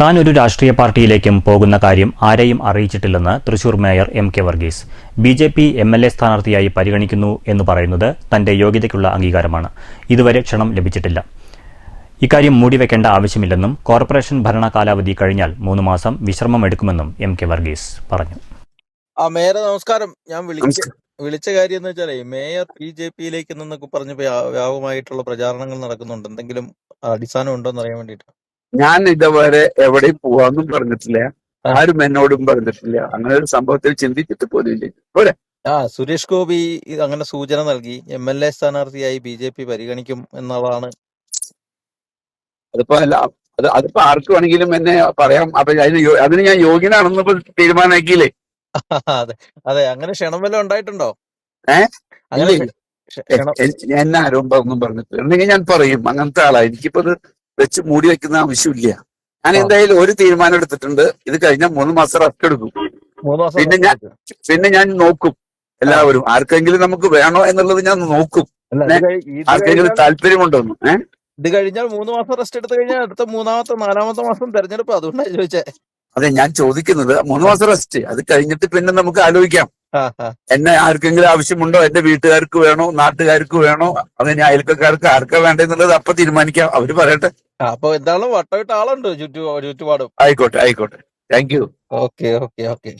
താൻ ഒരു രാഷ്ട്രീയ പാർട്ടിയിലേക്കും പോകുന്ന കാര്യം ആരെയും അറിയിച്ചിട്ടില്ലെന്ന് Thrissur mayor M K Varghese. B J P M L A സ്ഥാനാർത്ഥിയായി പരിഗണിക്കുന്നു എന്ന് പറയുന്നത് തന്റെ യോഗ്യതയ്ക്കുള്ള അംഗീകാരമാണ്. ഇതുവരെ ക്ഷണം ലഭിച്ചിട്ടില്ല. ഇക്കാര്യം മൂടിവെക്കേണ്ട ആവശ്യമില്ലെന്നും കോർപ്പറേഷൻ ഭരണ കാലാവധി കഴിഞ്ഞാൽ മൂന്ന് മാസം വിശ്രമമെടുക്കുമെന്നും എം കെ വർഗീസ് പറഞ്ഞു. ആ മേയർ നമസ്കാരം. ഞാൻ വിളിച്ച വിളിച്ച കാര്യം എന്ന് വെച്ചാൽ മേയർ ബി ജെ പിയിലേക്ക് എന്നൊക്കെ പറഞ്ഞ് വ്യാപകമായിട്ടുള്ള പ്രചാരണങ്ങൾ നടക്കുന്നുണ്ട്. എന്തെങ്കിലും അടിസ്ഥാനം ഉണ്ടോ എന്ന് അറിയാൻ വേണ്ടിട്ട് ഞാൻ ഇതുവരെ എവിടെയും പോവാന്നും പറഞ്ഞിട്ടില്ല. ആരും എന്നോടും പറഞ്ഞിട്ടില്ല. അങ്ങനെ ഒരു സംഭവത്തിൽ ചിന്തിച്ചിട്ട് പോലും പോരെ? ആ സുരേഷ് ഗോപി അങ്ങനെ സൂചന നൽകി. എം എൽ എ സ്ഥാനാർത്ഥിയായി ബി ജെ പി പരിഗണിക്കും എന്നുള്ളതാണ് അതിപ്പോ അല്ല അത് അതിപ്പോ ആർക്ക് വേണമെങ്കിലും എന്നെ പറയാം. അപ്പൊ അതിന് അതിന് ഞാൻ യോഗ്യനാണെന്ന് തീരുമാനമാക്കിയില്ലേ? അതെ അതെ. അങ്ങനെ ക്ഷണം വല്ലതും ഉണ്ടായിട്ടുണ്ടോ? ഏഹ് അങ്ങനെ എന്നെ ആരും ഒന്നും പറഞ്ഞിട്ടില്ല. ഞാൻ പറയും. അങ്ങനത്തെ ആളാ. എനിക്കിപ്പോ വെച്ച് മൂടി വെക്കുന്ന ആവശ്യമില്ല. ഞാൻ എന്തായാലും ഒരു തീരുമാനം എടുത്തിട്ടുണ്ട്. ഇത് കഴിഞ്ഞാൽ മൂന്ന് മാസം റെസ്റ്റ് എടുക്കും. പിന്നെ ഞാൻ- പിന്നെ ഞാൻ നോക്കും. എല്ലാവരും ആർക്കെങ്കിലും നമുക്ക് വേണോ എന്നുള്ളത് ഞാൻ നോക്കും. ആർക്കെങ്കിലും താല്പര്യമുണ്ടോ ഏഹ് ഇത് കഴിഞ്ഞാൽ മൂന്ന് മാസം റെസ്റ്റ് എടുത്തു കഴിഞ്ഞാൽ അടുത്ത മൂന്നാമത്തെ നാലാമത്തെ മാസം തെരഞ്ഞെടുപ്പ്. അതുകൊണ്ടാണ് ചോദിച്ചേ. അതെ ഞാൻ ചോദിക്കുന്നത് മൂന്ന് മാസം റെസ്റ്റ് അത് കഴിഞ്ഞിട്ട് പിന്നെ നമുക്ക് ആലോചിക്കാം. എന്നെ ആർക്കെങ്കിലും ആവശ്യമുണ്ടോ? എന്റെ വീട്ടുകാർക്ക് വേണോ? നാട്ടുകാർക്ക് വേണോ? അതിന് അയൽക്കാർക്ക് ആർക്കാ വേണ്ടെന്നുള്ളത് അപ്പൊ തീരുമാനിക്കാം. അവർ പറയട്ടെ. അപ്പൊ എന്താണ് വട്ടമിട്ട ആളുണ്ട് ചുറ്റു ചുറ്റുപാടും. ആയിക്കോട്ടെ ആയിക്കോട്ടെ. Thank you okay okay okay